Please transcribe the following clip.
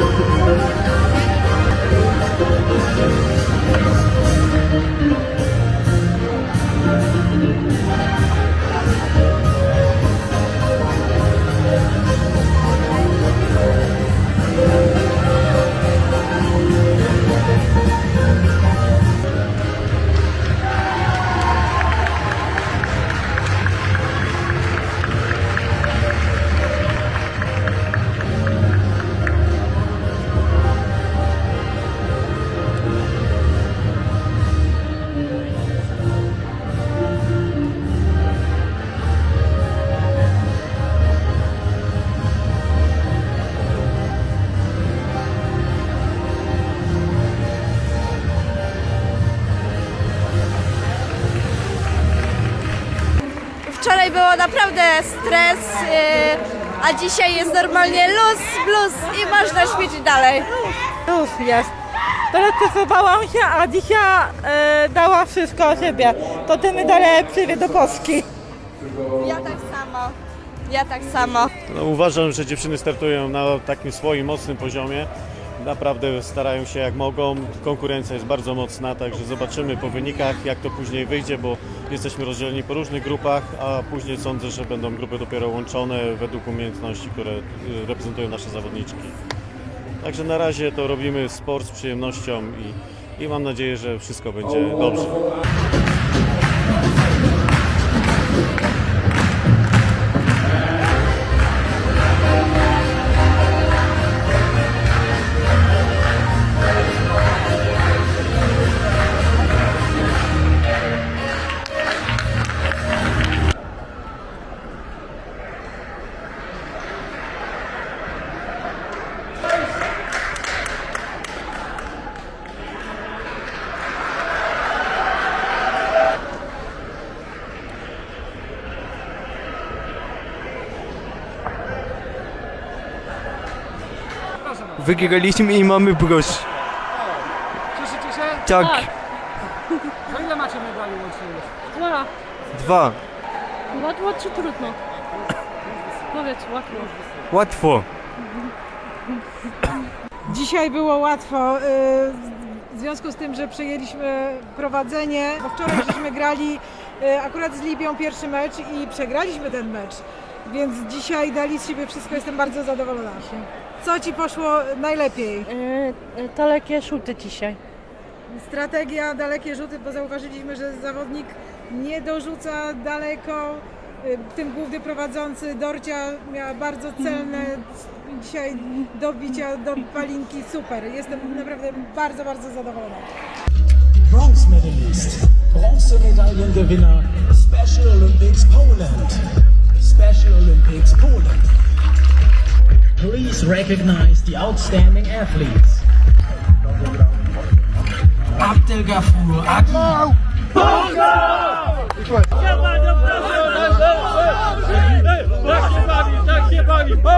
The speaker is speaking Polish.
Wczoraj było naprawdę stres, yy, a dzisiaj jest normalnie luz, blues i można ćwiczyć dalej. Już jest. Teraz stresowałam się, a dzisiaj e, dała wszystko o siebie. To te medale przyjdzie do Polski. Ja tak samo. Ja tak samo. No, uważam, że dziewczyny startują na takim swoim mocnym poziomie. Naprawdę starają się jak mogą. Konkurencja jest bardzo mocna, także zobaczymy po wynikach, jak to później wyjdzie, bo jesteśmy rozdzieleni po różnych grupach, a później sądzę, że będą grupy dopiero łączone według umiejętności, które y, reprezentują nasze zawodniczki. Także na razie to robimy sport z przyjemnością i, i mam nadzieję, że wszystko będzie dobrze. Wygraliśmy i mamy brosz. Cieszycie się? Tak, To ile macie medali łącznie już? Dwa. dwa. Łatwo czy trudno? Powiedz, łatwo. Łatwo. Dzisiaj było łatwo. y, W związku z tym, że przejęliśmy prowadzenie, bo wczoraj żeśmy grali y, akurat z Libią pierwszy mecz i przegraliśmy ten mecz. Więc dzisiaj dali z siebie wszystko, jestem bardzo zadowolona. Co Ci poszło najlepiej? Yy, dalekie szuty dzisiaj. Strategia dalekie rzuty, bo zauważyliśmy, że zawodnik nie dorzuca daleko. Y, Tym główny prowadzący Dorcia miała bardzo celne dzisiaj dobicia do palinki. Super. Jestem naprawdę bardzo, bardzo zadowolona. Bronze medalist, Bronzemedaillengewinner, Special Olympics Poland. Special Olympics Poland. Please recognize the outstanding athletes. Abdel Gafur Agi. Tak się